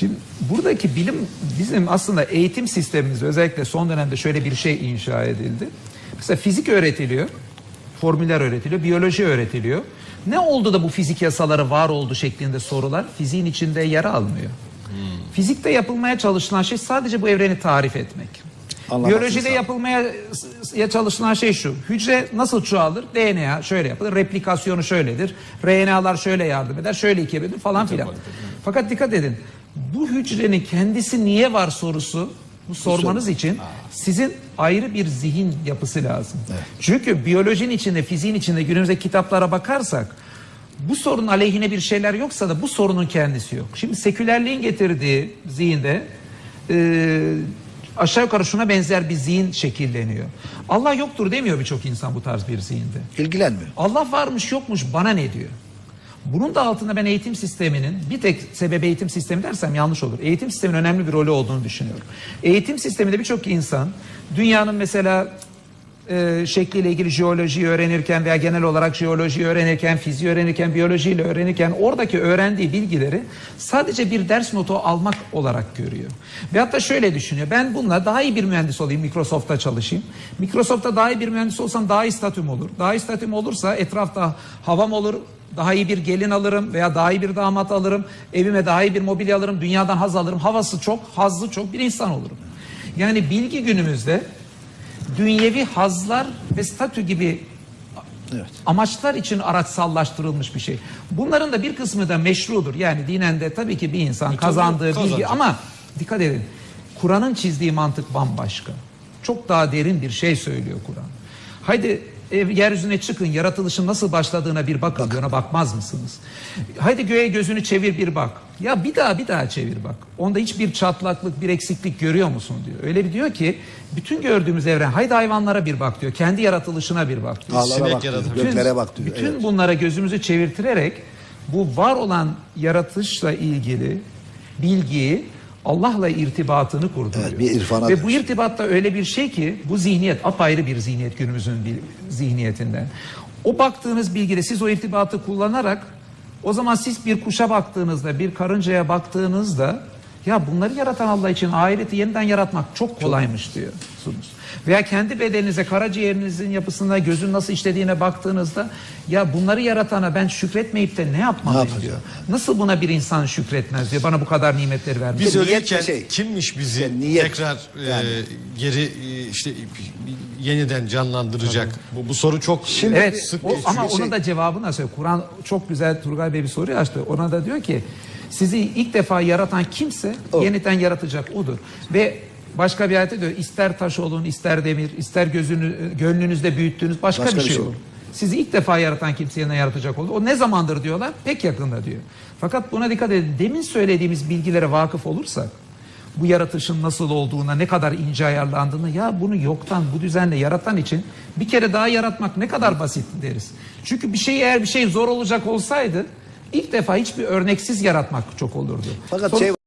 Şimdi buradaki bilim bizim aslında eğitim sistemimiz özellikle son dönemde şöyle bir şey inşa edildi. Mesela fizik öğretiliyor, formüller öğretiliyor, biyoloji öğretiliyor. Ne oldu da bu fizik yasaları var oldu şeklinde sorular fiziğin içinde yer almıyor. Fizikte yapılmaya çalışılan şey sadece bu evreni tarif etmek. Anlamak Biyolojide yapılmaya ya çalışılan şey şu. Hücre nasıl çoğalır? DNA şöyle yapılır. Replikasyonu şöyledir. RNA'lar şöyle yardım eder. Şöyle ikiye bölünür falan filan. Fakat dikkat edin. Bu hücrenin kendisi niye var sorusu bu sormanız için sizin ayrı bir zihin yapısı lazım. Çünkü biyolojinin içinde, fiziğin içinde günümüzdeki kitaplara bakarsak bu sorunun aleyhine bir şeyler yoksa da bu sorunun kendisi yok. Şimdi sekülerliğin getirdiği zihinde e, aşağı yukarı şuna benzer bir zihin şekilleniyor. Allah yoktur demiyor birçok insan bu tarz bir zihinde. İlgilenmiyor. Allah varmış yokmuş bana ne diyor? Bunun da altında ben eğitim sisteminin bir tek sebebi eğitim sistemi dersem yanlış olur. Eğitim sisteminin önemli bir rolü olduğunu düşünüyorum. Eğitim sisteminde birçok insan dünyanın mesela e, şekliyle ilgili jeolojiyi öğrenirken veya genel olarak jeolojiyi öğrenirken, fiziği öğrenirken, biyolojiyle öğrenirken oradaki öğrendiği bilgileri sadece bir ders notu almak olarak görüyor. Ve hatta şöyle düşünüyor. Ben bununla daha iyi bir mühendis olayım, Microsoft'ta çalışayım. Microsoft'ta daha iyi bir mühendis olsam daha iyi statüm olur. Daha iyi statüm olursa etrafta havam olur, daha iyi bir gelin alırım veya daha iyi bir damat alırım. Evime daha iyi bir mobilya alırım. Dünyadan haz alırım. Havası çok, hazzı çok bir insan olurum. Yani bilgi günümüzde dünyevi hazlar ve statü gibi Evet. amaçlar için araçsallaştırılmış bir şey. Bunların da bir kısmı da meşrudur. Yani dinen de tabii ki bir insan kazandığı bilgi kazanacak. ama dikkat edin. Kur'an'ın çizdiği mantık bambaşka. Çok daha derin bir şey söylüyor Kur'an. Haydi e, yeryüzüne çıkın yaratılışın nasıl başladığına bir bakın diyor. Ona bakmaz mısınız? Haydi göğe gözünü çevir bir bak. Ya bir daha bir daha çevir bak. Onda hiçbir çatlaklık bir eksiklik görüyor musun diyor. Öyle bir diyor ki bütün gördüğümüz evren haydi hayvanlara bir bak diyor. Kendi yaratılışına bir bak diyor. Dağlara Sinek bak diyor, göklere bak diyor. Bütün Evet. bunlara gözümüzü çevirtirerek bu var olan yaratışla ilgili bilgiyi Allah'la irtibatını kurduruyor. Evet, bir irfana Ve bu dönüş. irtibatta öyle bir şey ki bu zihniyet apayrı bir zihniyet günümüzün bil- zihniyetinden. O baktığınız bilgide siz o irtibatı kullanarak o zaman siz bir kuşa baktığınızda bir karıncaya baktığınızda ya bunları yaratan Allah için ahireti yeniden yaratmak çok kolaymış diyorsunuz. Veya kendi bedeninize, karaciğerinizin yapısına, gözün nasıl işlediğine baktığınızda ya bunları yaratana ben şükretmeyip de ne yapmalıyım diyor. Nasıl buna bir insan şükretmez diyor. Bana bu kadar nimetleri vermiş. Biz ölürken şey. kimmiş bizi Yani niyet. tekrar e, Yani. geri e, işte yeniden canlandıracak? Bu, bu soru çok Şimdi Evet sık o- ama Şey- onun da cevabı nasıl? Kur'an çok güzel Turgay Bey bir soru açtı. Ona da diyor ki sizi ilk defa yaratan kimse O. yeniden yaratacak odur. Ve başka bir ayette diyor ister taş olun ister demir ister gözünü gönlünüzde büyüttüğünüz başka, bir şey, olur. Sizi ilk defa yaratan kimse yeniden yaratacak olur. O ne zamandır diyorlar? Pek yakında diyor. Fakat buna dikkat edin. Demin söylediğimiz bilgilere vakıf olursak bu yaratışın nasıl olduğuna, ne kadar ince ayarlandığını ya bunu yoktan, bu düzenle yaratan için bir kere daha yaratmak ne kadar basit deriz. Çünkü bir şey eğer bir şey zor olacak olsaydı ilk defa hiçbir örneksiz yaratmak çok olurdu. Fakat Sonra- şey